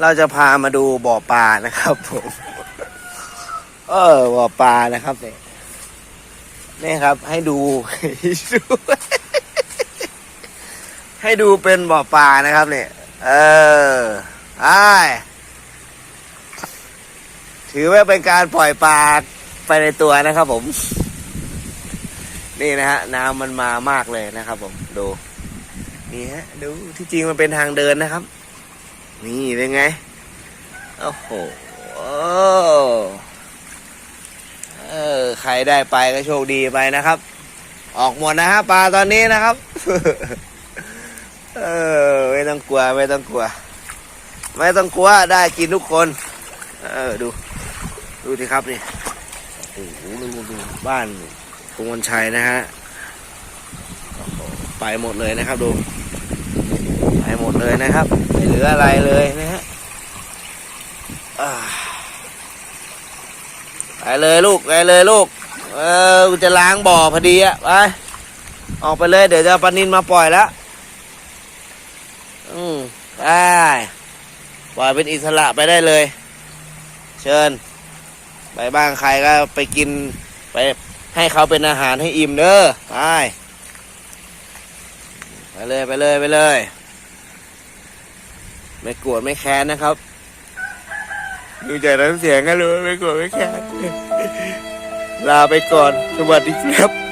เราจะพามาดูบ่อปลานะครับผมเออบ่อปลานะครับเนี่ยนี่ครับ ให้ดู ให้ดูเป็นบ่อปลานะครับ เนี่ย เออไอ้ถือว่าเป็นการปล่อยปลาไปในตัวนะครับ ผม นี่นะฮะน้ำมันมามากเลยนะครับ ผมดูนี่ฮะดูที่จริงมันเป็นทางเดินนะครับ นี่เป็นไง โอ้โหเออใครได้ไปก็โชคดีไปนะครับ ออกหมดนะฮะปลาตอนนี้นะครับ เออไม่ต้องกลัวไม่ต้องกลัว ไม่ต้องกลัวได้กินทุกคน เออดู ดูสิครับนี่โอ้โหดูดูบ้านกรุงวันชัยนะฮะโอ้โหไปหมดเลยนะครับดู ไปหมดเลยนะครับไม่เหลืออะไรเลยนะฮะไปเลยลูกไปเลยลูก เออกูจะล้างบ่อพอดีอะไปออกไปเลยเดี๋ยวจะปนินมาปล่อยแล้วอืมได้ปล่อยเป็นอิสระไปได้เลย เชิญ ไปบ้างใครก็ไปกินไปให้เขาเป็นอาหารให้อิ่มเด้อไปไปเลยไปเลยไปเลย ไม่โกรธไม่แค้นนะครับ ดูจากน้ำเสียงก็รู้ไม่โกรธไม่แค้นลาไปก่อนสวัสดีครับ